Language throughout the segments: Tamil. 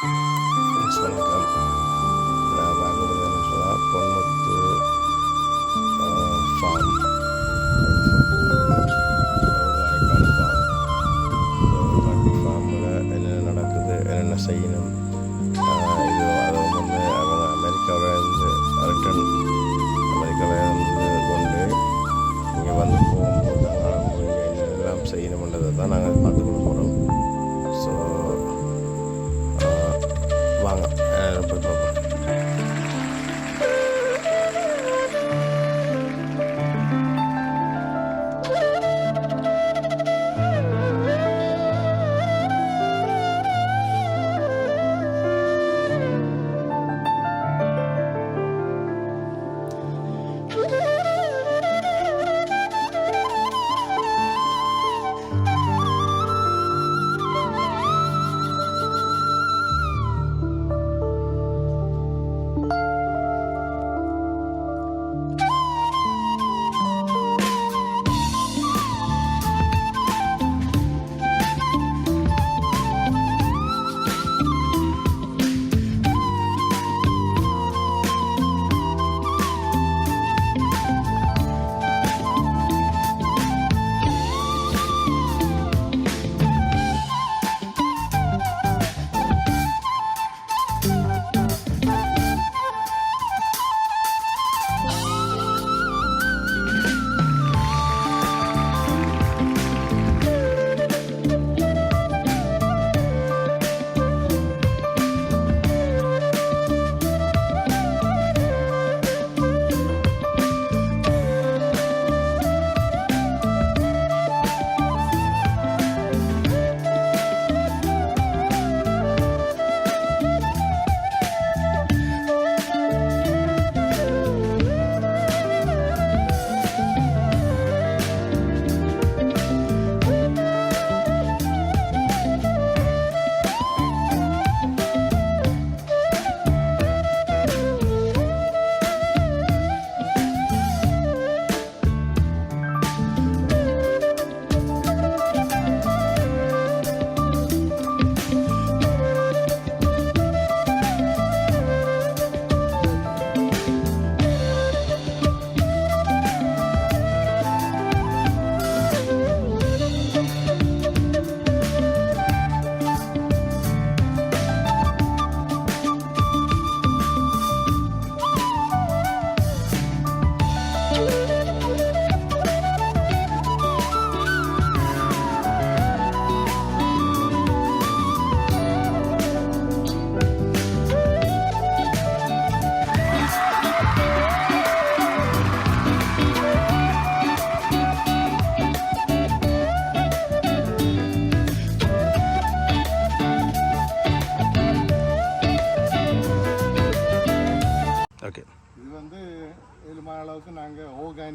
Thanks for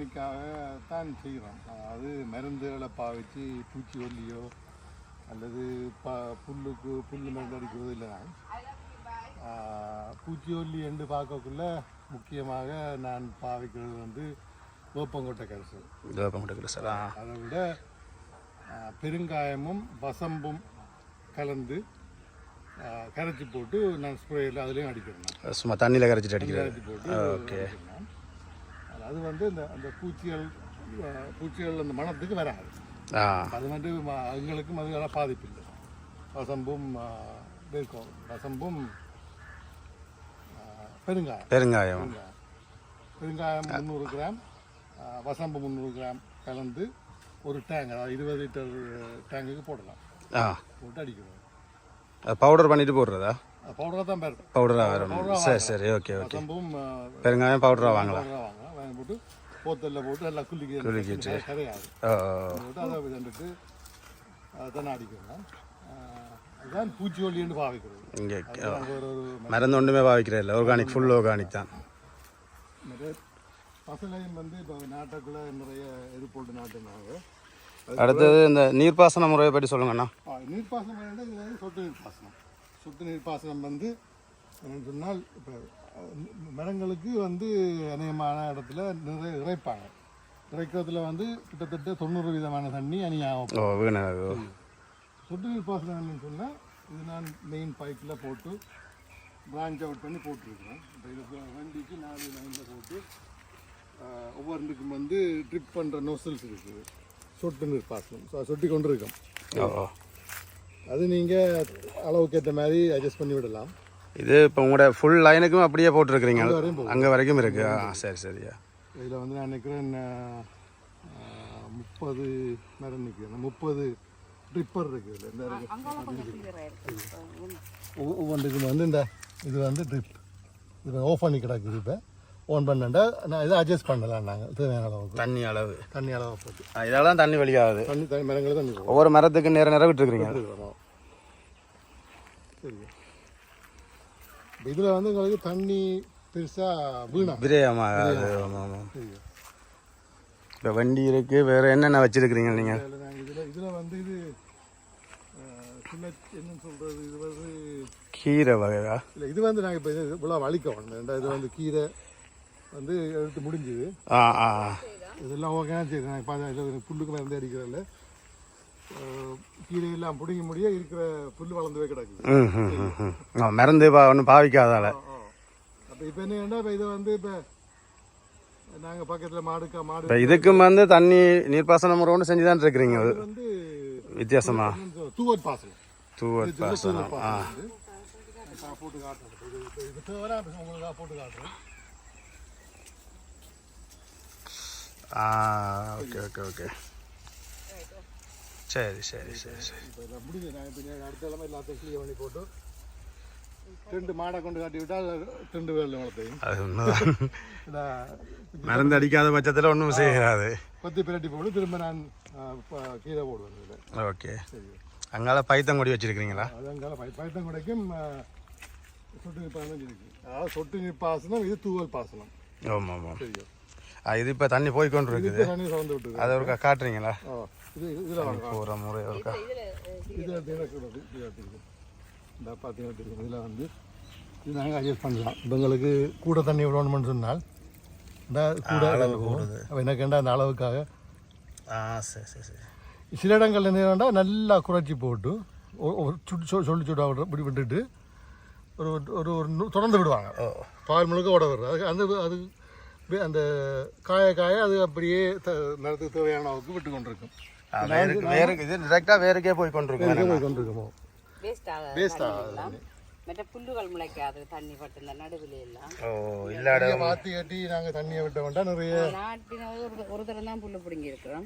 ஆர்கானிக்காக தான் செய்கிறோம் அதாவது மருந்துகளை பாவிச்சு பூச்சி ஒல்லியோ அல்லது ப புல்லுக்கு புல் மருந்து அடிக்கிறது இல்லை நான் பூச்சி ஒல்லி என்று பார்க்கக்குள்ள முக்கியமாக நான் பாவிக்கிறது வந்து வேப்பங்கொட்டை கரிசு வேப்பம் கொடுக்கல சார் ஆ அதை விட பெருங்காயமும் வசம்பும் கலந்து கரைச்சி போட்டு நான் ஸ்ப்ரேயில் அதுலேயும் அடிக்கிறேன். சும்மா தண்ணியில் கரைச்சிட்டு போட்டு ஓகே. அடிக்கிறேன். அது வந்து இந்த அந்த பூச்சிகள் பூச்சிகள் அந்த மனத்துக்கு வராது. அது வந்து ம- அதுங்களுக்கும் அதுக்கெல்லாம் பாதிப்பு இல்லை வசம்பும் இருக்கும் வசம்பும் பெருங்காயம். பெருங்காயம். பெருங்காயம். முந்நூறு கிராம். வசம்பு முந்நூறு கிராம் கலந்து ஒரு டேங்க் அதாவது இருபது லிட்டர் டேங்குக்கு போடலாம். ஆ. போட்டு அடிக்கணும். பவுடர் பண்ணிட்டு போடுறதா? பவுடராக தான் பெறும் பவுடராக வரும். சரி சரி. ஓகே ஓகே பெருங்காயம் பவுடராக வாங்கலாம். வாங்கி போட்டு போத்தலில் போட்டு எல்லாம் குளிக்க குலுக்கிட்டு. கரையாது. ஓ போட்டு அதை விதண்டுட்டு அதை அடிக்கணும். அஹ், அதுதான் பூச்சிக்கொல்லின்னு பாவிக்கிறது. இங்கே மருந்து ஒன்றுமே பாவிக்கிறேன் இல்லை ஆர்கானிக் ஃபுல் ஆர்கானிக் தான். பசங்களையும் வந்து இப்போ நாட்டுக்குள்ளே நிறைய இது போட்டு நாட்டுனாங்க. அடுத்தது இந்த நீர்ப்பாசன முறையை பற்றி சொல்லுங்கண்ணா நீர்ப்பாசனம் சொட்டு நீர்ப்பாசனம். சொட்டு நீர்ப்பாசனம் வந்து என்னன்னு சொன்னால் இப்போ மரங்களுக்கு வந்து அநேகமான இடத்துல நிறைய இறைப்பாங்க. இறைக்கிறதுல வந்து கிட்டத்தட்ட தொண்ணூறு விதமான தண்ணி வீணாகு சொட்டு நீர் பாசனம் என்னன்னு சொன்னால் இது நான் மெயின் பைப்பில் போட்டு பிரான்ச் அவுட் பண்ணி போட்டிருக்கிறேன். இப்போ இது இப்போ வண்டிக்கு நாலு லைனில் போட்டு ஒவ்வொன்றுக்கும் வந்து ட்ரிப் பண்ணுற நோசல்ஸ் இருக்குது சொட்டு நீர் பாசனம். சொட்டி கொண்டு இருக்கோம். அது நீங்கள் அளவுக்கு ஏற்ற மாதிரி அட்ஜஸ்ட் பண்ணி விடலாம். இது இப்போ உங்களோட ஃபுல் லைனுக்கும் அப்படியே போட்டிருக்கிறீங்க. அங்க வரைக்கும் இருக்கு. ஆ சரி சரியா இதில் வந்து நான் ஆஹ், முப்பது மரம் நிற்கிறேன் முப்பது ட்ரிப்பர் இருக்குது ஒவ்வொன்றுக்கும் வந்து இந்த இது வந்து ட்ரிப் இது ஆஃப் பண்ணி கிடக்குது இப்போ ஓன் பண்ணா நான் இதை அட்ஜஸ்ட் பண்ணலாம் நாங்கள் தேவையான அளவுக்கு. தண்ணி அளவு. தண்ணி அளவை போட்டு. இதெல்லாம் தண்ணி வெளியாகுது தண்ணி தண்ணி மரங்களை தண்ணி ஒவ்வொரு மரத்துக்கு நேர நேரம் விட்டுருக்கிறீங்க. சரி. இதில் வந்து உங்களுக்கு தண்ணி பெருசாக வீணா விரயமாகாது ஆமாம் இப்போ வண்டி இருக்கு வேற என்னென்ன வச்சிருக்கிறீங்க நீங்கள் இதில் நாங்கள் இதில் வந்து இது என்னன்னு சொல்கிறது இது வந்து கீரை வகையா? இல்லை இது வந்து நாங்கள் இப்போ இது இவ்வளோ வலிக்க வேண்டாம் இது வந்து கீரை வந்து எடுத்து முடிஞ்சுது. ஆ ஆ. இதெல்லாம் ஓகே சரி நான் பார்த்தா புல்லுக்கு மருந்து அடிக்கிறதில்ல கீரை எல்லாம் பிடுங்கி முடிய இருக்கிற புல் வளர்ந்துவே கிடக்குது. ம் ம் ம், ம். ஆ, மருந்து பா ஒன்றும் பாவிக்காதால. அப்போ இப்போ என்ன இப்போ இதை வந்து இப்போ நாங்கள் பக்கத்தில் மாடுக்கா மாடு இதுக்கும் வந்து தண்ணி நீர்ப்பாசன முறை ஒன்று செஞ்சு தான் இருக்கிறீங்க அது வந்து வித்தியாசமா? தூவல் பாசனம். தூவல் பாசனம் ஆ. போட்டு காட்டுறேன். போட்டு காட்டுறேன். ஆ ஓகே ஓகே ஓகே சரி சரி சரி சரி இப்போ இதை முடிஞ்சு நான் இப்போ அடுத்த கிழமை எல்லாத்தையும் கிளியர் பண்ணி போட்டு ரெண்டு மாடை கொண்டு காட்டி விட்டால் ரெண்டு வேலை வளர்த்தையும் அது உண்மைதான். மருந்து அடிக்காத பட்சத்தில் ஒன்றும் செய்யாது கொத்தி பிரட்டி போட்டு திரும்ப நான் கீரை போடுவேன் ஓகே. சரி. அங்கால பைத்தங்கொடி வச்சிருக்கிறீங்களா? அதங்கால பை பைத்தம் கிடைக்கும் சொட்டு நீர் பாசனம் இருக்கு அதாவது சொட்டு நீர் பாசனம் இது தூவல் பாசனம். ஆமாம் ஆமாம். இது இப்போ தண்ணி போய்க்கொண்டு இருக்குது அதை ஒரு காட்டுறீங்களா? ஆ. இது இதில் போகிற முறை இந்த பார்த்தீங்கன்னா இதில் வந்து. இது நாங்கள் அட்ஜஸ்ட் பண்ணலாம். இப்போ எங்களுக்கு கூட தண்ணி விடணும்னு சொன்னால் இந்த கூட அப்போ எனக்குண்டா அந்த அளவுக்காக. ஆ சரி சரி சரி. சில இடங்கள்ல என்ன நல்லா குறைச்சி போட்டு சுட்டு சொ- சொல்லி சுடா இப்படி விட்டுட்டு ஒரு ஒரு ஒரு தொடர்ந்து விடுவாங்க. பால் முழுக்க ஓட வர்றது அதுக்கு அந்த அது அந்த காய காய அது அப்படியே த- மரத்துக்கு தேவையான அளவுக்கு விட்டு கொண்டிருக்கும் வேருக்கு வேருக்கு இது டிரெக்டாக வேருக்கே போய் கொண்டிருக்கோம். போய் கொண்டிருக்குமோ? வேஸ்ட் ஆகாது. வேஸ்ட் தண்ணி ஆகாது. எல்லாம். மற்ற புல்லுகள் முளைக்காது தண்ணி பட்டு இந்த நடுவில் எல்லாம். ஓ இல்லாட மாற்றி கட்டி நாங்கள் தண்ணியை விட்ட வேண்டாம் நிறைய நாட்டின ஒரு ஒரு தரம் தான் பிடுங்கி இருக்கிறோம்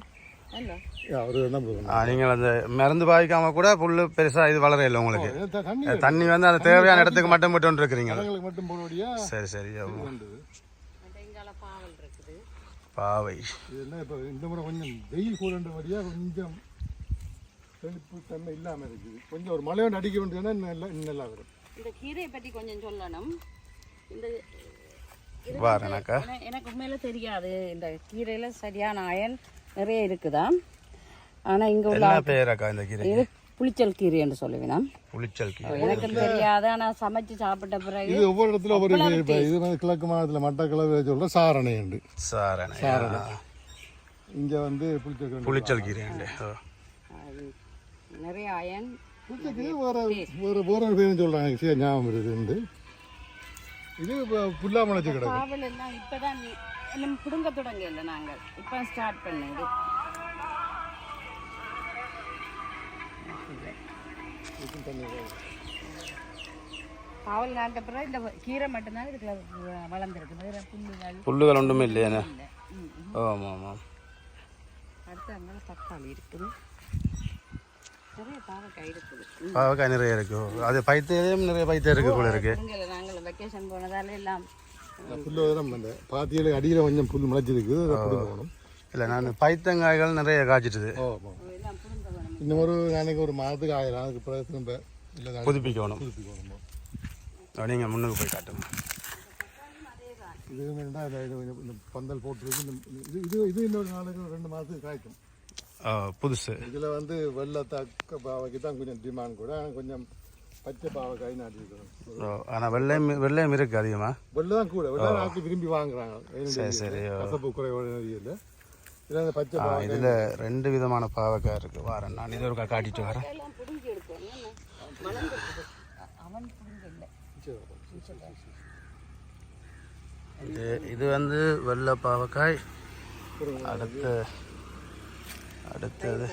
நீங்கள் அந்த மருந்து பாவிக்காம கூட புல்லு பெருசாக இது வளர இல்லை உங்களுக்கு. தண்ணி வந்து அந்த தேவையான இடத்துக்கு மட்டும் இருக்கிறீங்க போடுவடியா சரி சரி ஓ. வந்தது மற்ற எங்கால பாவல் இருக்குது பாவை. என்ன இப்போ இந்த முறை கொஞ்சம் வெயில் கூடன்றபடியாக கொஞ்சம் செழிப்பு தன்மை இல்லாமல் இருக்குது. கொஞ்சம் ஒரு மழை ஒன்று அடிக்க வேண்டியதுன்னா இன்னும் நல்லா நல்லா வரும். இந்த கீரையை பற்றி கொஞ்சம் சொல்லணும். இந்த எனக்கு உண்மையில தெரியாது. இந்த கீரையில சரியான அயன் நிறைய இருக்குதாம். ஆனா இங்க உள்ள என்ன பேராக்கா இந்த கீரை இது புளிச்சல் கீரை என்று சொல்லுவேன் புளிச்சல் கீரை. எனக்கு தெரியாது ஆனா சமைச்சு சாப்பிட்ட பிறகு இது ஒவ்வொரு இடத்துல ஒவ்வொரு இது இது வந்து கிழக்கு மாநிலத்தில் மட்டக்களவு சொல்கிற சாரணை உண்டு. சாரணை இங்கே வந்து புளிச்சக்கீரை புளிச்சல் கீரை உண்டு நிறைய அயன் புளிச்சக்கீரை வேறு வேறு வேறு ஒரு பேரும் சொல்கிறாங்க சரி ஞாபகம் இருக்குது இது இப்போ புல்லா முளைச்சி கிடக்கு. இப்பதான் பிடுங்க தொடங்கல நாங்கள். இப்ப ஸ்டார்ட் பண்ணது. பாவல் நாட்ட பிறகு இந்த கீரை மட்டும்தான் இதுக்குள்ள வளர்ந்துருக்கு. வேற புல்லுகள். புல்லுகள் ஒன்றுமே இல்லையாண்ணே இல்லை. ம், ம். ஆமாம். ஆமாம் அடுத்து அங்கே தக்காளி இருக்குது. நிறைய பாவக்காய் நிறைய இருக்கு. அது பைத்தியம் நிறைய பைத்தியம் இருக்கு போல இருக்கு. நாங்கள் வெக்கேஷன் போனதால எல்லாம் புல்லு அந்த பாத்தியில் அடியில் கொஞ்சம் புல் போகணும் இல்லை நான் பைத்தங்காய்கள் நிறைய காய்ச்சிட்டுது ஓ ஆமாம் எல்லாம் பிடுங்க வேணும் இன்னும் ஒரு நாளைக்கு ஒரு மாதத்துக்கு ஆயிரம் அதுக்கு பிறகு திரும்ப இல்லை புதுப்பிக்கணும். புதுப்பிக்கணும். நீங்கள் முன்னுக்கு போய் காட்டுங்க. இது வேண்டாம் இந்த பந்தல் போட்டுருக்கு. இது இது இது இன்னொரு நாளைக்கு ரெண்டு மாதத்துக்கு காய்க்கும். புதுசு. இதில் வந்து வெள்ளை தக்க பாவைக்கு தான் கொஞ்சம் டிமாண்ட் கூட. கொஞ்சம் பச்சை பாவைக்காய் நாட்டிருக்கிறோம் ஆனால் வெள்ளையும் வெள்ளையும் இருக்கு அதிகமாக வெள்ளை தான் கூட. வெள்ளை நாட்டு விரும்பி வாங்குறாங்க. சரி சரி. கசப்பு குறைவோட இல்லை. இதில் ரெண்டு விதமான பாவக்காய் இருக்கு. வரேன். நான் இது ஒரு காட்டிட்டு வரேன். எல்லாம் பிடுங்கி எடுக்கணும். என்ன? வளர்ந்துருக்குது அ- அவன் புரிஞ்ச இல்லை இது இது வந்து வெள்ளை பாவக்காய். அடுத்து அடுத்தது.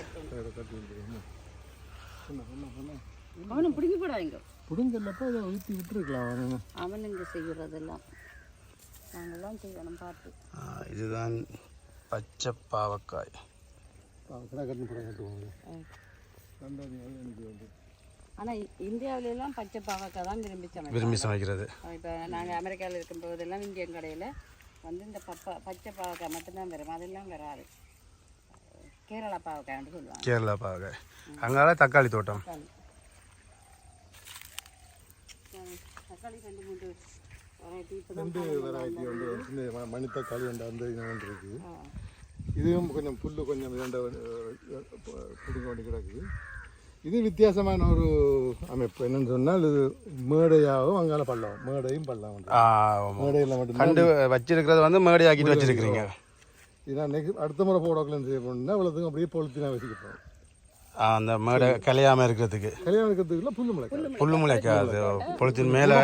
அவனை பிடிங்கி போடாதீங்க. புடுங்கல்லப்போ அதை ஊற்றி விட்டுருக்கலாம் அவன். அவன் இங்கே செய்கிறதெல்லாம் நாங்கள்லாம் செய்யணும் பார்த்து. இதுதான் பச்சை பாவக்காய் ஆனால் இந்தியாவில எல்லாம் பச்சை பாவக்காய் தான் விரும்பி சமைப்போம் விரும்பி சமைக்கிறது இப்போ நாங்கள் அமெரிக்காவில் இருக்கும்போதெல்லாம் இந்தியன் கடையில் வந்து இந்த பப்பா பச்சை பாவக்காய் மட்டும்தான் வரும் அதெல்லாம் வராது கேரளா பாவக்காய்னு சொல்லுவாங்க கேரளா பாவக்காய் அங்கால தக்காளி தோட்டம் தக்காளி தக்காளி ரெண்டு தான் ரெண்டு வெரைட்டி வந்து சின்ன மணித்தக்காளி உண்டு அந்த ஒன்று இருக்குது இதுவும் கொஞ்சம் புல்லு கொஞ்சம் வேண்ட பிடிங்க வேண்டி கிடக்குது இது வித்தியாசமான ஒரு அமைப்பு. என்னன்னு சொன்னால் இது மேடையாகவும் அங்கால பள்ளம் மேடையும் பள்ளம். மேடையில் மட்டும்தான் கண்டு வச்சிருக்கிறது வந்து மேடி ஆக்கிட்டு வச்சிருக்கிறீங்க. இதான் நெக்ஸ்ட் அடுத்த முறை போடக்கலாம் செய்ய போகணும்னா இவ்வளோத்துக்கும் அப்படியே பொழுத்தினா வச்சுக்கிட்டோம் அந்த மேடை கலையாம இருக்கிறதுக்கு. கல்யாணம் இருக்கிறதுக்குள்ள புல்லு முளைக்காது புல்லு முளைக்காது பொலித்தின் மேல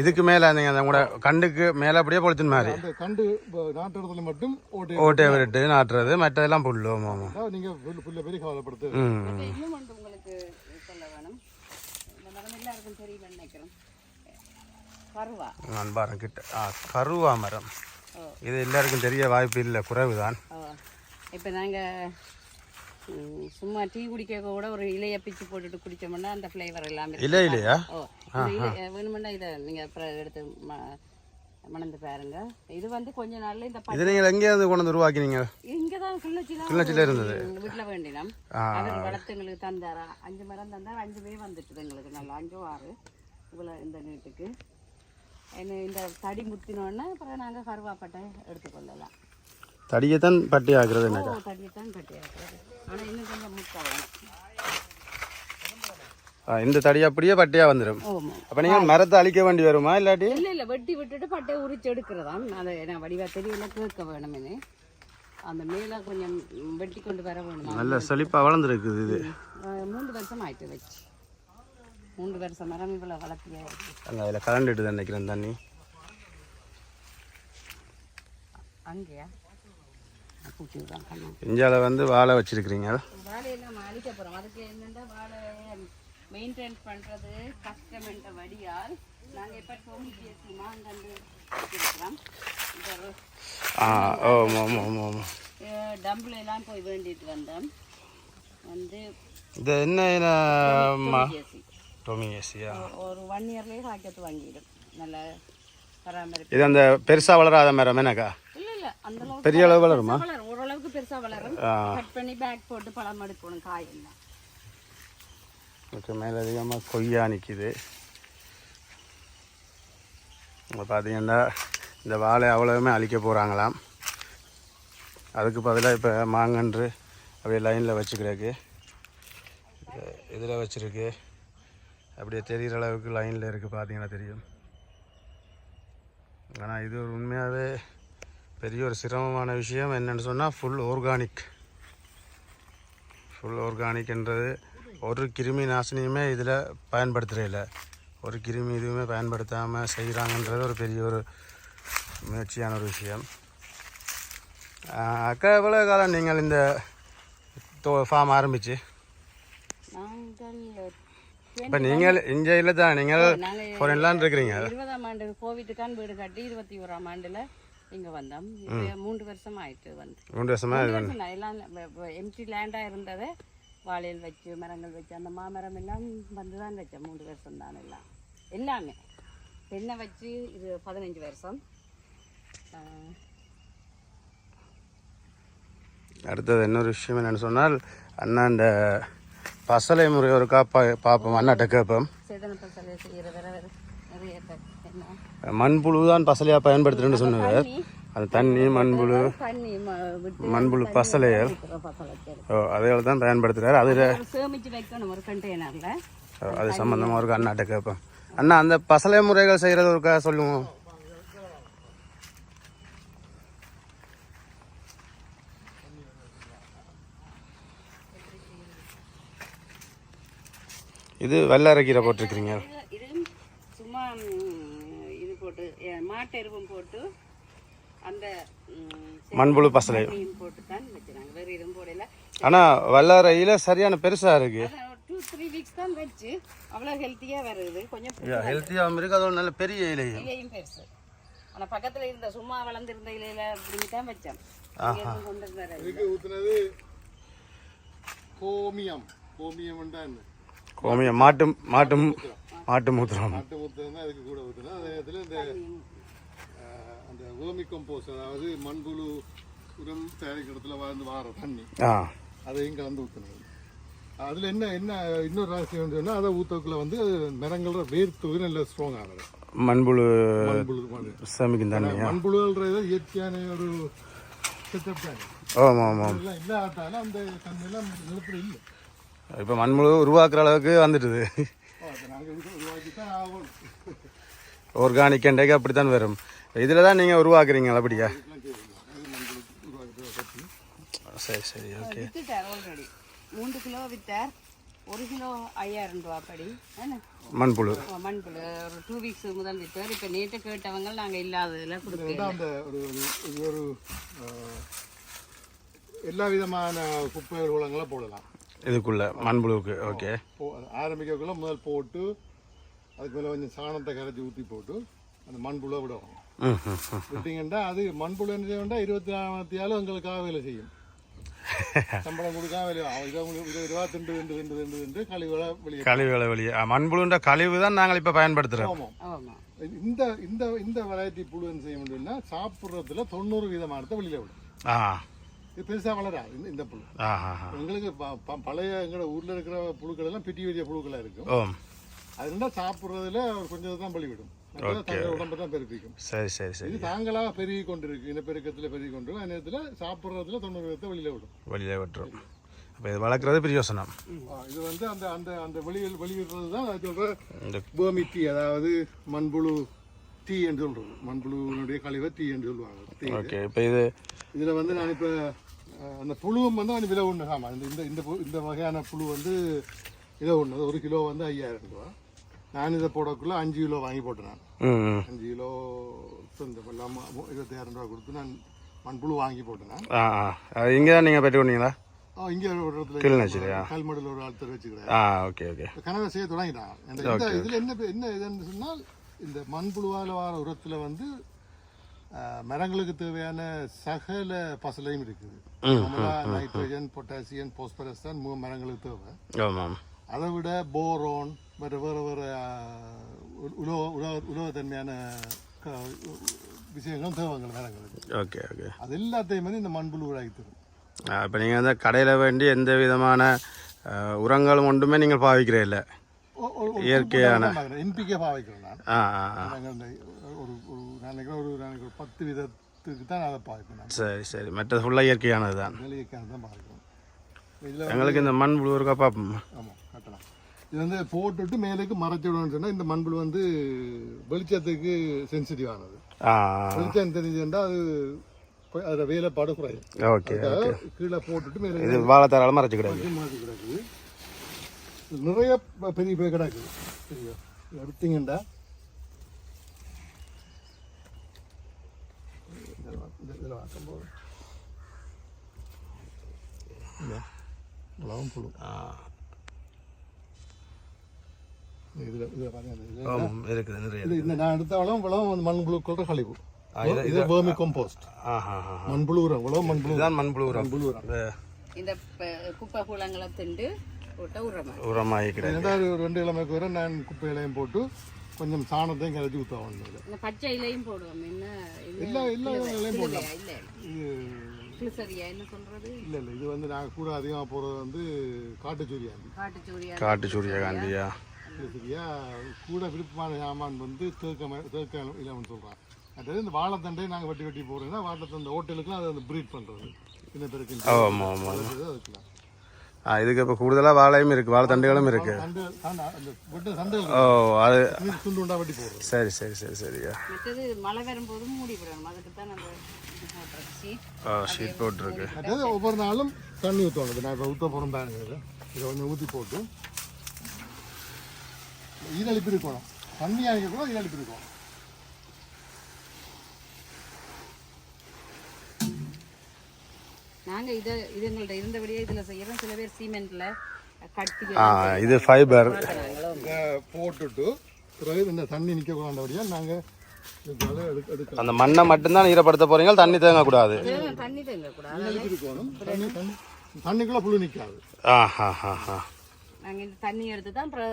இதுக்கு மேல நீங்க அந்த கூட கண்டுக்கு மேல அப்படியே பொலித்தின் மாதிரி கண்டு இப்போ நாட்டு இடத்துல மட்டும் ஓட்டு விட்டு நாட்டுறது மற்றதெல்லாம் புல்லு ஆமா ஆமா. நீங்கள் புல்லு புல்லை பெரிய கவலைப்படுத்து. ம். இப்போ இன்னும் ஒன்று உங்களுக்கு சொல்ல வேணும். இந்த மரம் எல்லாருக்கும் தெரியலன்னு நினைக்கிறேன். கருவா. நான் பாருங்க கிட்ட. ஆ கருவா மரம். இது எல்லாருக்கும் தெரிய வாய்ப்பு இல்லை குறைவுதான். இப்போ நாங்கள் சும்மா டீ குடிக்க கூட ஒரு இலையை பிச்சு போட்டுட்டு குடிச்சோம்னா அந்த ஃப்ளேவர் எல்லாமே. இல்லை இல்லையா ஓ இலை வேணுமெண்டா இதை நீங்கள் அப்புறம் எடுத்து மணந்து பாருங்க. இது வந்து கொஞ்ச நாள்ல இந்த இது நீங்கள் எங்கேயாவது கொண்டு வந்து உருவாக்கினீங்க? இங்கே தான் கிள்ளச்சி தான் கிள்ளச்சில இருந்தது. வீட்டில் வேண்டினோம். அவர் வளர்த்து எங்களுக்கு தந்தாரா? அஞ்சு மரம் தந்தார் அஞ்சு பேர் வந்துட்டுது எங்களுக்கு. நல்லா அஞ்சோ ஆறு. இவ்வளோ இந்த நீட்டுக்கு என்ன இந்த தடி முத்தினோடனே அப்புறம் நாங்கள் கருவாப்பட்டை எடுத்துக்கொள்ளலாம். தடியைத்தான் பட்டி ஆக்குறது ஓ என்னக்கா தடி தான் கட்டி ஆனால் இன்னும் கொஞ்சம் முட்டை வேணும் ஆ, இந்த தடி அப்படியே பட்டியா வந்துடும் அப்ப நீங்க மரத்தை அழிக்க வேண்டி வருமா இல்லாட்டி இல்லை இல்லை வெட்டி விட்டுட்டு பட்டையை உரிச்சு எடுக்கிறதாம் அதை நான் வடிவா தெரியல கேட்க வேணுமென்னு அந்த மேலே கொஞ்சம் வெட்டி கொண்டு வர வேணுமா நல்ல செழிப்பா வளர்ந்துருக்குது இது மூன்று வருஷம் ஆயிட்டு வச்சு மூன்று வருஷம் மரம் இவ்வளோ வளர்த்தியா இருக்கு அங்கே அதில் கலண்டுட்டு நினைக்கிறேன் தண்ணி அங்கேயா தான் இந்தியாவில் வந்து வாழை வச்சிருக்கிறீங்க. வாழையெல்லாம் அழிக்க போகிறோம் அதுக்கு என்னென்னா வாழையை மெயின்டைன் பண்ணுறது கஷ்டமென்ற வடியால் நாங்கள் இப்போ டோமிஜிஎஸ்சி மாங்கண்டு வச்சிருக்கிறோம். இந்த ஆ ஓ ஆமாம் ஆமாம் ஆமாம் டம்பிள் எல்லாம் போய் வேண்டிட்டு வந்தோம். வந்து இது என்ன இனம்மா ஜிஎஸ்சி டோமி ஏசியா ஒரு ஒன் இயர்லேயே காய்க்கத்து வாங்கிடும். நல்ல பராமரிப்பு. இது அந்த பெருசா வளராத மரம் என்னக்கா? அந்த அளவுக்கு பெரிய அளவு வளருமா? வளரும். ஓரளவுக்கு பெருசா வளரும். கட் பண்ணி பேக் போட்டு பழம் எடுக்கணும் காய் எல்லாம் இதுக்கு மேலே அதிகமாக கொய்யா நிற்கிது இங்கே பார்த்தீங்கன்னா இந்த வாழை அவ்வளவுமே அழிக்க போகிறாங்களாம் அதுக்கு பதிலாக இப்போ மாங்கன்று அப்படியே லைனில் வச்சுக்கிறதுக்கு இதில் வச்சுருக்கு. அப்படியே தெரிகிற அளவுக்கு லைனில் இருக்குது பார்த்தீங்கன்னா தெரியும். ஆனால் இது ஒரு உண்மையாகவே பெரிய ஒரு சிரமமான விஷயம் என்னென்னு சொன்னால் ஃபுல் ஆர்கானிக் ஃபுல் ஆர்கானிக்ன்றது ஒரு கிருமி நாசினியுமே இதில் பயன்படுத்துகிறதில்ல ஒரு கிருமி இதுவுமே பயன்படுத்தாமல் செய்கிறாங்கன்றது ஒரு பெரிய ஒரு முயற்சியான ஒரு விஷயம். அக்கா எவ்வளோ காலம் நீங்கள் இந்த தோ ஃபார்ம் ஆரம்பிச்சு? இப்போ நீங்கள் இங்கே இல்லை தான் நீங்கள் நாங்க ஃபாரின்லான் இருக்கிறீங்க. இருபதாம் ஆண்டு கோவிட்டுக்கான் வீடு கட்டி இருபத்தி ஓராம் ஆண்டுல இங்க வந்தோம். மூன்று வருஷம் ஆயிட்டு வந்து. மூன்று வருஷம். எல்லாம் எம்டி லேண்டா இருந்ததை. வாழையில் வச்சு மரங்கள் வச்சு அந்த மாமரம் எல்லாம் வந்து தான் வச்சேன். மூன்று வருஷம் தான் எல்லாம். எல்லாமே. தென்னை வச்சு இது பதினஞ்சு வருஷம். அடுத்தது இன்னொரு விஷயம் என்னென்னு சொன்னால் அண்ணா இந்த பசலை முறை ஒரு காப்பா பார்ப்போம் அண்ணாட்ட கேட்போம். சேதன பசலை செய்கிற வேற வேற நிறைய மண்புழு தான் பசலையாக பயன்படுத்துகிறேன்னு சொன்னது தண்ணி. அந்த தண்ணி மண்புழு மண்புழு பசலையல் இருக்கிற பசலை சரி. ஓ அதையோட தான் பயன்படுத்துகிறார் அதில் சேமிச்சு வைக்கணும் ஒரு கண்டெய்னர்ல அது சம்மந்தமாக ஒரு அண்ணாட்ட கேட்போம் அண்ணா அந்த பசலை முறைகள் செய்கிறது ஒருக்கா சொல்லுவோம். இது வெள்ளரை கீரை போட்டிருக்கிறீங்க இது இது சும்மா ம், இது மாட்டு எருவும் போட்டு அந்த மண்புழு பசலை. போட்டு தான் வச்சுறாங்க. வேறு எதுவும் போடல. ஆனால் வெள்ளரையில் சரியான பெருசாக இருக்குது டூ த்ரீ வீக்ஸ் தான் வச்சு அவ்வளோ ஹெல்த்தியாக வருது. கொஞ்சம் ஹெல்த்தியாகவும் இருக்குது அதோட நல்ல பெரிய இலையும் இலையும் பெருசு. ஆனால் பக்கத்தில் இருந்த சும்மா வளர்ந்துருந்த இலையில அப்படி தான் வச்சோம் கொண்டு வர ஊற்றுனது கோமியம். கோமியம் என்ன? கோமியம் மாட்டு மாட்டு மாட்டு மூத்திரம். நாட்டு ஊற்றுறது தான் அதுக்கு கூட ஊற்றுனது அதே நேரத்தில் இந்த அந்த வேர்மி கம்போஸ் அதாவது மண்புழு உரம் தயாரிக்கிறதுல வாழ்ந்து வார தண்ணி. ஆ. அதையும் கலந்து ஊற்றுனது அதில் என்ன என்ன இன்னொரு ரகசியம் சொன்னால் அதை ஊற்றக்குள்ள வந்து மரங்களோட வேர் தொகுதி நல்ல ஸ்ட்ராங் ஆகுது. மண்புழு மண்புழு மண் சமைக்கும் தண்ணியா? மண்புழுன்றது இயற்கையான ஒரு செட்டப் தான். ஆமாம் ஆமாம் இதெல்லாம் இல்லாட்டாலும் அந்த தண்ணியெல்லாம் நிலத்தில் இல்லை. இப்போ மண்புழு உருவாக்குற அளவுக்கு வந்துட்டுது. அதை நாங்கள் உருவாக்கி தான் ஆகணும். ஆர்கானிக் கண்டைக்கு அப்படி தான் வரும். இதில் தான் நீங்கள் உருவாக்குறீங்களா அப்படியா சரி சரி ஓகே மூன்று கிலோ வித்தார். ஒரு கிலோ ஐயாயிரம் ரூபா படி என்ன? மண்புழு. மண்புழு. ஒரு டூ வீக்ஸ் முதல் வித்தார் இப்போ நேற்று கேட்டவங்க நாங்கள் இல்லாததில் கொடுக்கல. இதான் அந்த ஒரு ஒரு எல்லா விதமான குப்பை குளங்களை போடலாம். இதுக்குள்ள மண்புழுவுக்கு ஓகே போ ஆரம்பிக்கக்குள்ள முதல் போட்டு அதுக்கு மேலே கொஞ்சம் சாணத்தை கரைச்சி ஊற்றி போட்டு அந்த மண்புழை விடுவோம். விட்டீங்கன்னா அது மண்புழு என்ன செய்யணும்னா இருபத்தி நாலாயிரத்தி ஆளு எங்களுக்காக வேலை செய்யும். சம்பளம் கொடுக்காம வேலை அவன் இதை உங்களுக்கு இருபது ரூபா திண்டு திண்டு திண்டு திண்டு திண்டு கழிவுகளை வெளியே கழிவுகளை வெளியே. மண்புழுன்ற கழிவு தான் நாங்கள் இப்போ பயன்படுத்துகிறோம் ஆமாம். இந்த இந்த இந்த வெரைட்டி புழு என்ன செய்ய முடியும்னா சாப்பிட்றதுல தொண்ணூறு விதமானத்தை வெளியில விடும். ஆ. இது பெருசாக வளரா இந்த இந்த புழு. எங்களுக்கு ப- ப- பழைய எங்களோட ஊரில் இருக்கிற புழுக்கள் எல்லாம் பெரிய பெரிய புழுக்களாக இருக்கும். ஓ அது ரெண்டா சாப்பிட்றதுல கொஞ்சம் தான் பலிவிடும் மற்றது தங்கள் உடம்பை தான் பெருப்பிக்கும் சரி சரி சரி இது தாங்களாக பெருகி கொண்டிருக்கு இனப்பெருக்கத்தில் பெருகி கொண்டு அந்த நேரத்தில் சாப்பிட்றதுல தொண்ணூறு விதத்தை வெளியில விடும். வெளியே விட்டுரும். அப்போ இது வளர்க்குறது பிரயோசனம். ஆ, இது வந்து அந்த அந்த அந்த வெளியில் வெளியிடுறது தான் அது பூமி டீ அதாவது மண்புழு டீ என்று சொல்றது மண்புழுனுடைய கழிவை டீ என்று சொல்லுவாங்க. ஓகே இப்போ இது இதுல வந்து நான் இப்போ அந்த புழுவும் வந்து அது விலை ஒன்று ஆமாம் இந்த இந்த இந்த வகையான புழு வந்து விலை ஒன்று ஒரு கிலோ வந்து ஐயாயிரம் ரூபா. நான் இதை போடக்குள்ள அஞ்சு கிலோ வாங்கி போட்டேன் நான். அஞ்சு கிலோ இல்லாமல் இருபத்தாயிரம் ரூபா கொடுத்து நான் மண்புழு வாங்கி போட்டேன் இங்கே தான் நீங்கள் பெற்று கொண்டீங்களா? இங்கே ஒரு இடத்துல கிளிநொச்சிலையா? கல்மடியில் ஒரு ஆள்தர் வச்சுக்கிறேன் ஆ ஓகே ஓகே. கனவை செய்ய தொடங்கிட்டான் இந்த இந்த இதில் என்ன என்ன இதுன்னு சொன்னால் இந்த மண்புழுவால் வர உரத்தில் வந்து மரங்களுக்கு தேவையான சகல பசலையும் இருக்குது. நைட்ரஜன் பொட்டாசியம் போஸ்பரஸ் தான் மரங்களுக்கு தேவை. அதை விட போரோன் மற்ற வேறு வேறு உலோக உலோக உலோகத்தன்மையான க- விஷயங்களும் தேவைங்கள் மரங்களுக்கு ஓகே ஓகே. அது எல்லாத்தையும் வந்து இந்த மண்புழு உருவாக்கி தரும். இப்போ நீங்கள் வந்து கடையில் வேண்டி எந்த விதமான உரங்களும் ஒன்றுமே நீங்கள் பாவிக்கிறே இல்லை? இயற்கையான. என்பிகே பாவிக்கிறேன் நான். ஆ ஒரு ஒரு நான் நினைக்கிறேன் ஒரு நாளைக்கு ஒரு பத்து விதத்துக்கு தான் அதை நான். சரி சரி. மற்றது ஃபுல்லாக இயற்கையானது தான் வேலைக்கான தான் இதில் எங்களுக்கு இந்த மண்புழு இருக்கா பார்ப்போம் ஆமாம் கட்டலாம். இது வந்து போட்டுட்டு மேலுக்கு மறைச்சிடணும்னு சொன்னால் இந்த மண்புழு வந்து வெளிச்சத்துக்கு சென்சிட்டிவ் ஆனது. வெளிச்சம் தெரிஞ்சுட்டா அது அதில் வேலைப்பாடு குறையும் ஓகே கீழே போட்டுட்டு மேலே இது வாழைத்தாரால் மறைச்சு கிடக்கு மாற்றி கிடக்குது நிறைய பெரிய பெரிய கிடக்குது சரியா? எடுத்தீங்கண்டா. இதில் பார்க்கும்போது புழு. ஆ. இதில் இதில் ஆமாம் இருக்குது நிறைய இது இந்த நான் வளம் வளம் கழிவு இது- வேர்மி கம்போஸ்ட் மண்புழு உரம் உழவு மண்புழு இதுதான் மண்புழு உரம். மண்புழு உரம். இந்த குப்பை திண்டு போட்ட உரமாகி ரெண்டு கிழமைக்கு வரை நான் குப்பையிலையும் போட்டு கொஞ்சம் சாணத்தையும் கரைச்சி ஊற்றுவோம் பச்சை இலையும் போடுவோம். என்ன எல்லா எல்லா இலையும் போடலாம். இல்லை இல்லை. இல்லை இது வந்து நாங்கள் கூட அதிகமாக போகிறது வந்து காட்டுச்சூரியாண்டி காட்டுச்சூரியா காட்டு சூரியகாந்தியா சரியா கூட விருப்பமான சாமான் வந்து தேக்க தேக்க இலவன் சொல்கிறான் அதாவது இந்த வாழைத்தண்டையை நாங்கள் வெட்டி வெட்டி போடுறோம்னா வாழைத்தண்டை ஹோட்டலுக்குலாம் அதை வந்து ப்ரீட் பண்ணுறது சின்ன பேருக்கு ஆமாம் ஆமாம் அதுக்குலாம் ஆ இதுக்கு இப்போ கூடுதலாக வாழையும் இருக்குது வாழைத்தண்டுகளும் இருக்குது சண்டை சண்டை அந்த வெட்ட சண்டைகள் ஓ அது சரி சரி சரி சரியா மழை வரும்போது மூடி விடணும் அதுக்கு தான் நம்ம ஓ ஷீட் போட்டிருக்கு. அதாவது ஒவ்வொரு நாளும் தண்ணி ஊற்றணும் நான் இப்போ ஊற்ற போகிறோம் பாருங்க. இதை இதை கொஞ்சம் ஊற்றி போட்டு ஈரழிப்பு இருக்கணும் தண்ணியாக இருக்கணும் ஈரழிப்பு இருக்கணும் நாங்க இதை இது எங்கள்ட்ட இருந்தபடியே இதுல செய்யறோம். சில பேர் சீமெண்ட்ல கட்டி ஆ இது ஃபைபர் போட்டுட்டு பிறகு இந்த தண்ணி நிற்க கூடாண்டபடியாக நாங்கள் அந்த மண்ணை மட்டும்தான் ஈரப்படுத்த போறீங்க தண்ணி தேங்கக்கூடாது. தண்ணி தேங்க கூடாது தண்ணிக்குள்ளே புழு நிற்காது ஆ ஹா ஹா ஹா நாங்க இந்த தண்ணி எடுத்து தான் அப்புறம்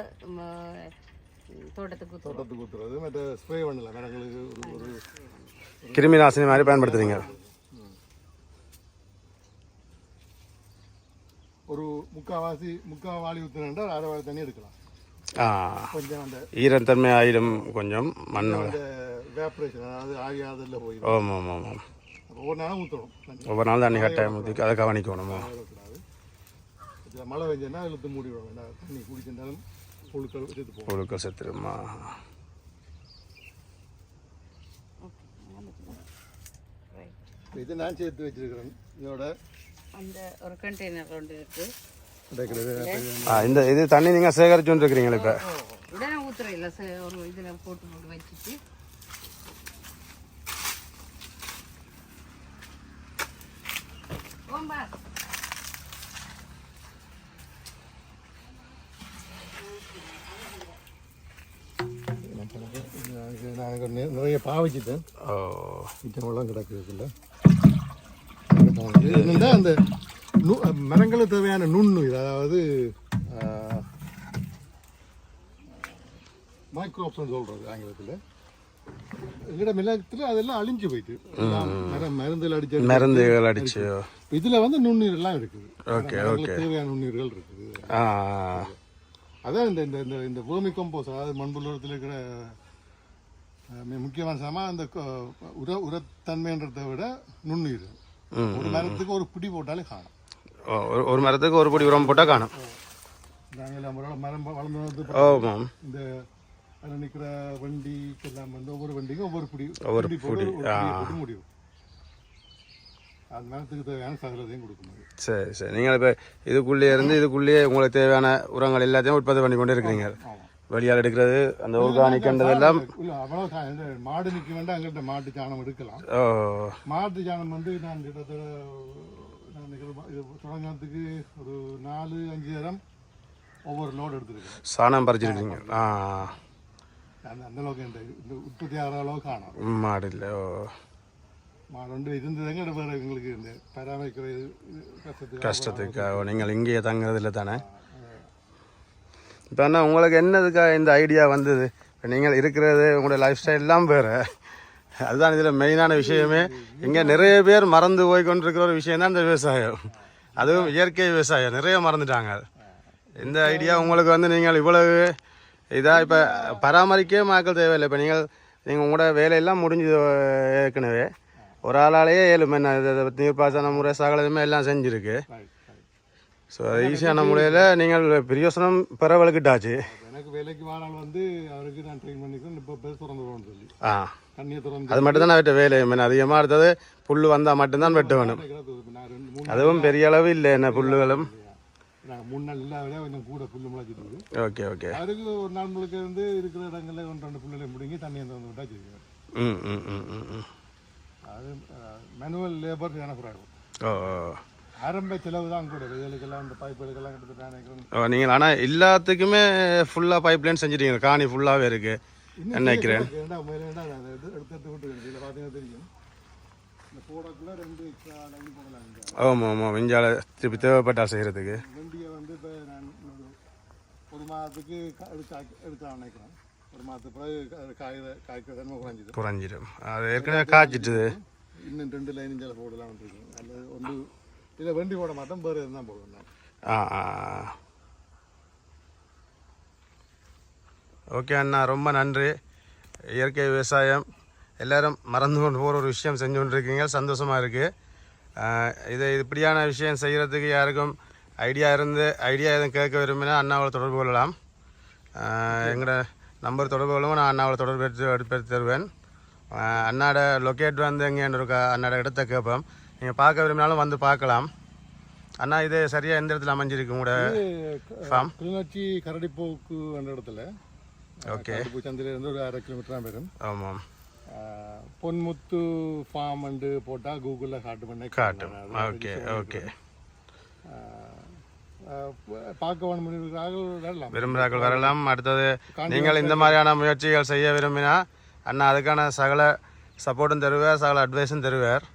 தோட்டத்துக்கு. தோட்டத்துக்கு ஊற்றுறது மற்ற ஸ்ப்ரே பண்ணல மரங்களுக்கு ஒரு ஒரு கிருமி நாசினி மாதிரி பயன்படுத்துறீங்க. ஒரு முக்கால்வாசி முக்கால் வாளி ஊற்றுனா அரை வாழை தண்ணி எடுக்கலாம். ஆ கொஞ்சம் அந்த ஈரத்தன்மை ஆயிடும் கொஞ்சம் மண்ணோட அந்த வேப்ரேஷன் அதாவது ஆகியாதில் போயிடும். ஓம் ஓம் ஓம் ஒவ்வொரு நேரம் ஊற்றணும் ஒவ்வொரு நாள் தண்ணி கட்டாயம் ஊற்றி அதை கவனிக்கணுமோ. மழை பெஞ்சதுன்னா இழுத்து மூடி விடணும் ஏன்னா தண்ணி குடிச்சிருந்தாலும் புழுக்கள் எடுத்து போகும் புழுக்கள் செத்துருமா. இது நான் சேர்த்து வச்சிருக்கிறேன் இதோட அந்த ஒரு கண்டெய்னர் ஒன்று இருக்கு இந்த இது தண்ணி நீங்கள் சேகரிச்சுட்டு இருக்கிறீங்களா இப்போ உடனே ஊத்துற இல்ல ச- ஒரு இதுல போட்டு போட்டு வச்சுட்டு நான் நிறைய பாவிச்சிட்டேன் கிடக்குதுல்ல இது என்னன்னா அந்த நு மரங்களுக்கு தேவையான நுண்ணுயிர் அதாவது மைக்ரோப்ஸ்னு சொல்கிறது ஆங்கிலத்தில். எங்கட மிளகத்தில் அதெல்லாம் அழிஞ்சு போயிட்டு. மருந்தில் அடிச்சு மருந்துகள் அடிச்சு இதில் வந்து நுண்ணுயிரெல்லாம் இருக்குது. ஓகே மரங்களுக்கு தேவையான நுண்ணுயிர்கள் இருக்குது. அதான் இந்த இந்த இந்த பூமி கம்போஸ் அதாவது மண்புள்ளத்தில் இருக்கிற முக்கியமான சாமா அந்த உர உரத்தன்மைன்றதை விட நுண்ணுயிர். ஒரு மரத்துக்கு ஒரு பிடி போட்டாலே காணும். ஒரு- மரத்துக்கு ஒரு பொடி உரம் போட்டால் காணும். நாங்கள் மரம் மரம் வளர்ந்து ஓமாம் இந்த அதில் நிற்கிற வண்டிக்கெல்லாம் வந்து ஒவ்வொரு வண்டிக்கும் ஒவ்வொரு பிடி ஒவ்வொரு பிடி முடியும் சரி சரி. நீங்கள் இப்போ இதுக்குள்ளேயே இருந்து இதுக்குள்ளேயே உங்களுக்கு தேவையான உரங்கள் எல்லாத்தையும் உற்பத்தி பண்ணி கொண்டு இருக்கிறீங்க. ஆமாம் வெளியால் எடுக்கிறது அந்த ஆர்கானிக்ன்றதெல்லாம் இல்லை அவ்வளோ சா- இந்த மாடு நிற்க வேண்டாம் எங்கள்கிட்ட மாட்டு சாணம் எடுக்கலாம். ஓ. மாட்டு சாணம் வந்து நான் கிட்டத்தட்ட நான் இது தொடங்கிறதுக்கு ஒரு நாலு அஞ்சு நேரம் ஒவ்வொரு லோடு எடுத்துருக்கேன் சாணம் பறிச்சிருக்கீங்க. ஆ. அந்த அந்த அளவுக்கு இந்த உற்பத்தி ஆகிற அளவுக்கு காணும். மாடு இல்லை ஓ. மாடு இருந்ததுங்க வேறு எங்களுக்கு இந்த பராமரிக்கிற கஷ்டத்துக்கு நீங்கள் இங்கேயே தங்குறது இல்லை தானே இப்போ அண்ணா உங்களுக்கு என்னதுக்காக இந்த ஐடியா வந்தது? இப்போ நீங்கள் இருக்கிறது உங்களோட லைஃப் ஸ்டைல்லாம் வேறு. அதுதான் இதில் மெயினான விஷயமே. இங்கே நிறைய பேர் மறந்து போய் கொண்டிருக்கிற ஒரு விஷயம் தான் இந்த விவசாயம். அதுவும் இயற்கை விவசாயம். நிறைய மறந்துட்டாங்க. இந்த ஐடியா உங்களுக்கு வந்து நீங்கள் இவ்வளவு இதாக இப்போ பராமரிக்கவே மக்கள் தேவையில்லை. இப்போ நீங்கள் நீங்கள் உங்களோட வேலையெல்லாம் முடிஞ்சு ஏற்கனவே. ஒரு ஆளாலேயே ஏழு என்ன நீர்ப்பாசன முறை சகலதுமே எல்லாம் செஞ்சுருக்கு. ஸோ ஈஸியான முறையில் நீங்கள் பிரயோசனம் பெற வளர்க்கிட்டாச்சு எனக்கு வேலைக்கு வாரால் வந்து அவருக்கு நான் ட்ரெயின் பண்ணிக்கிறேன். இப்போ பேர் திறந்துடுவோம்னு சொல்லி. ஆ. தண்ணியை திறந்து அது மட்டும் தான் வெட்ட வேலை என்ன அதிகமாக அடுத்தது புல் வந்தால் மட்டும்தான் வெட்ட வேணும். அதுவும் பெரிய அளவு இல்லை என்ன புல்லுகளும். மூணு நாள் இல்லாத கொஞ்சம் கூட புல்லு முளைச்சிட்டு ஓகே ஓகே. அவருக்கு ஒரு நாள் முழுக்க இருந்து இருக்கிற இடங்களில் ஒன்று ரெண்டு புல்லுகளை முடிங்கி தண்ணியை திறந்து விட்டா செய்வார் ம் ம் ம் அது மேனுவல் லேபர் எனக்குறாகும் ஓ ஓ. ஆரம்ப செலவு தான் கூட இதுகளுக்கெல்லாம் இந்த பைப்புகளுக்கெல்லாம் கிட்டத்தட்ட நான் நினைக்கிறேன் நீங்கள் ஆனால் எல்லாத்துக்குமே ஃபுல்லாக பைப் லைன் செஞ்சிட்டீங்க காணி ஃபுல்லாகவே இருக்குது நினைக்கிறேன் ஆமாம் ஆமாம் விஞ்சால திருப்பி தேவைப்பட்டா செய்கிறதுக்கு வண்டியை வந்து இப்போ நான் ஒரு மாதத்துக்கு எடுக்கலாம் நினைக்கிறேன் ஒரு மாதத்துக்கு பிறகு க- காய்கிற காய்க்கிற தன்மை குறைஞ்சிது குறைஞ்சிடும் அது ஏற்கனவே காய்ச்சிட்டுது இன்னும் ரெண்டு லைன் போடலாம் இருக்கேன் அல்லது ஒன்று இதை வண்டி போட மாட்டேன் பேர் தான் போடுவேன் ஆ ஆ ஓகே அண்ணா ரொம்ப நன்றி. இயற்கை விவசாயம் எல்லோரும் மறந்து கொண்டு போகிற ஒரு விஷயம் செஞ்சு கொண்டிருக்கீங்க. சந்தோஷமாக இருக்குது இது இப்படியான விஷயம் செய்கிறதுக்கு யாருக்கும் ஐடியா இருந்து ஐடியா எதுவும் கேட்க விரும்பினா அண்ணாவை தொடர்பு கொள்ளலாம். எங்களோட நம்பர் தொடர்பு கொள்ளவும் நான் அண்ணாவோட தொடர்பு எடுத்து எடுத்து தருவேன். அண்ணாட லொக்கேட் வந்து எங்கேன்னு இருக்கா? அண்ணாட இடத்த கேட்போம். நீங்கள் பார்க்க விரும்பினாலும் வந்து பார்க்கலாம். அண்ணா இது சரியாக எந்த இடத்துல அமைஞ்சிருக்கு உங்களோட ஃபார்ம் கிளிநொச்சி கரடிப்போக்கு அந்த இடத்துல. ஓகே பூச்சந்திலேருந்து ஒரு அரை கிலோமீட்டர் தான் வரும். ஆமாம். பொன்முத்து ஃபார்ம் வந்து போட்டால் கூகுளில் காட்டு பண்ண காட்டும். ஓகே ஓகே பார்க்க வரலாம். விரும்புகிறார்கள் வரலாம். அடுத்தது நீங்கள் இந்த மாதிரியான முயற்சிகள் செய்ய விரும்பினா அண்ணா அதுக்கான சகல சப்போர்ட்டும் தருவார் சகல அட்வைஸும் தருவார்.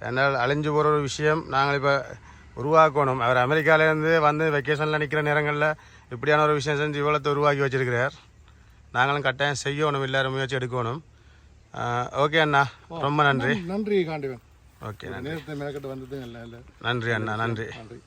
என்னால் அழிஞ்சு போகிற ஒரு விஷயம். நாங்கள் இப்போ உருவாக்கணும். அவர் அமெரிக்காவிலேருந்து வந்து வெக்கேஷனில் நிற்கிற நேரங்களில் இப்படியான ஒரு விஷயம் செஞ்சு இவ்வளோத்தை உருவாக்கி வச்சிருக்கிறார். நாங்களும் கட்டாயம் செய்யணும். எல்லாரும் முயற்சி எடுக்கணும். ஓகே அண்ணா. ரொம்ப நன்றி. நன்றி காண்டிவன். ஓகே நேரத்தை மேற்கட்டு வந்தது இல்லை இல்லை. நன்றி அண்ணா நன்றி. நன்றி.